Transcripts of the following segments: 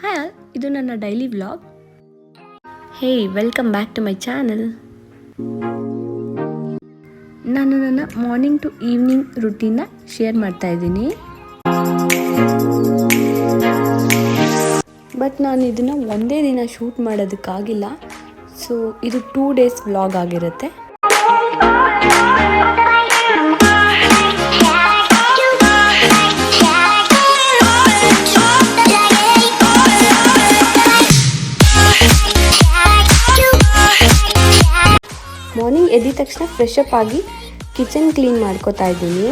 Hi ಇದು ನನ್ನ daily vlog hey welcome back to my channel ನಾನು ನನ್ನ ಮಾರ್ನಿಂಗ್ ಟು ಈವ್ನಿಂಗ್ ರುಟೀನ್ನ ಶೇರ್ ಮಾಡ್ತಾ ಇದ್ದೀನಿ. ಬಟ್ ನಾನು ಇದನ್ನು ಒಂದೇ ದಿನ ಶೂಟ್ ಮಾಡೋದಕ್ಕಾಗಿಲ್ಲ. ಸೊ ಇದು ಟೂ ಡೇಸ್ ವ್ಲಾಗ್ ಆಗಿರುತ್ತೆ. ಮಾರ್ನಿಂಗ್ ಎದ್ದ ತಕ್ಷಣ ಫ್ರೆಶ್ ಅಪ್ ಆಗಿ ಕಿಚನ್ ಕ್ಲೀನ್ ಮಾಡ್ಕೋತಾ ಇದ್ದೀನಿ.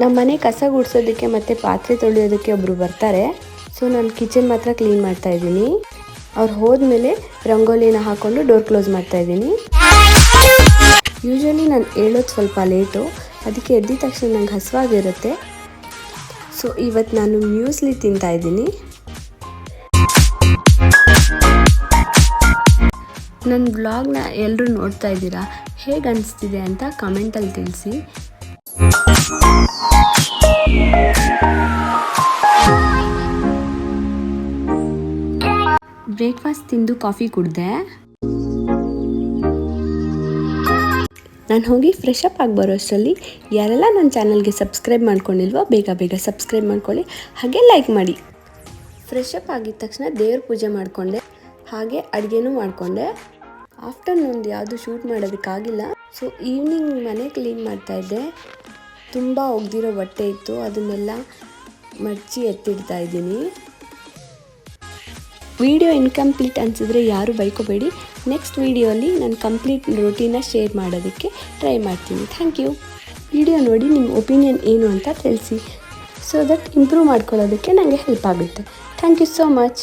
ನಮ್ಮ ಮನೆ ಕಸ ಗುಡಿಸೋದಕ್ಕೆ ಮತ್ತು ಪಾತ್ರೆ ತೊಳೆಯೋದಕ್ಕೆ ಒಬ್ಬರು ಬರ್ತಾರೆ. ಸೊ ನಾನು ಕಿಚನ್ ಮಾತ್ರ ಕ್ಲೀನ್ ಮಾಡ್ತಾ ಇದ್ದೀನಿ. ಅವ್ರು ಹೋದ್ಮೇಲೆ ರಂಗೋಲಿನ ಹಾಕ್ಕೊಂಡು ಡೋರ್ ಕ್ಲೋಸ್ ಮಾಡ್ತಾ ಇದ್ದೀನಿ. ಯೂಶ್ವಲಿ ನಾನು ಹೇಳೋದು ಸ್ವಲ್ಪ ಲೇಟು ಅದಕ್ಕೆ ಎದ್ದ ತಕ್ಷಣ ನಂಗೆ ಹಸುವಾಗಿರುತ್ತೆ. ಸೊ ಇವತ್ತು ನಾನು ಮ್ಯೂಸ್ಲಿ ತಿಂತಾ ಇದ್ದೀನಿ. ನನ್ನ ಬ್ಲಾಗ್ನ ಎಲ್ಲರೂ ನೋಡ್ತಾ ಇದ್ದೀರಾ? ಹೇಗೆ ಅನಿಸ್ತಿದೆ ಅಂತ ಕಮೆಂಟಲ್ಲಿ ತಿಳಿಸಿ. ಬ್ರೇಕ್ಫಾಸ್ಟ್ ತಿಂದು ಕಾಫಿ ಕುಡಿದೆ. ನಾನು ಹೋಗಿ ಫ್ರೆಶ್ ಅಪ್ ಆಗಿ ಬರೋ ಅಷ್ಟರಲ್ಲಿ ಯಾರೆಲ್ಲ ನನ್ನ ಚಾನಲ್ಗೆ ಸಬ್ಸ್ಕ್ರೈಬ್ ಮಾಡ್ಕೊಂಡಿಲ್ವೋ ಬೇಗ ಬೇಗ ಸಬ್ಸ್ಕ್ರೈಬ್ ಮಾಡ್ಕೊಳ್ಳಿ. ಹಾಗೆ ಲೈಕ್ ಮಾಡಿ. ಫ್ರೆಶ್ ಅಪ್ ಆಗಿದ ತಕ್ಷಣ ದೇವ್ರ ಪೂಜೆ ಮಾಡಿಕೊಂಡೆ. ಹಾಗೆ ಅಡುಗೆನೂ ಮಾಡಿಕೊಂಡೆ. ಆಫ್ಟರ್ನೂನ್ದು ಯಾವುದು ಶೂಟ್ ಮಾಡೋದಕ್ಕಾಗಿಲ್ಲ ಸೊ ಈವ್ನಿಂಗ್ ಮನೆ ಕ್ಲೀನ್ ಮಾಡ್ತಾ ಇದ್ದೆ. ತುಂಬ ಒಗ್ದಿರೋ ಬಟ್ಟೆ ಇತ್ತು. ಅದನ್ನೆಲ್ಲ ಮಡಚಿ ಎತ್ತಿಡ್ತಾ ಇದ್ದೀನಿ. ವಿಡಿಯೋ ಇನ್ಕಂಪ್ಲೀಟ್ ಅನಿಸಿದ್ರೆ ಯಾರು ಬೈಕೋಬೇಡಿ. ನೆಕ್ಸ್ಟ್ ವಿಡಿಯೋಲಿ ನಾನು ಕಂಪ್ಲೀಟ್ ರೊಟೀನ ಶೇರ್ ಮಾಡೋದಕ್ಕೆ ಟ್ರೈ ಮಾಡ್ತೀನಿ. Thank you. ವಿಡಿಯೋ ನೋಡಿ ನಿಮ್ಮ ಒಪಿನಿಯನ್ ಏನು ಅಂತ ತಿಳಿಸಿ. ಸೊ ದಟ್ ಇಂಪ್ರೂವ್ ಮಾಡ್ಕೊಳ್ಳೋದಕ್ಕೆ ನನಗೆ ಹೆಲ್ಪ್ ಆಗುತ್ತೆ. Thank you so much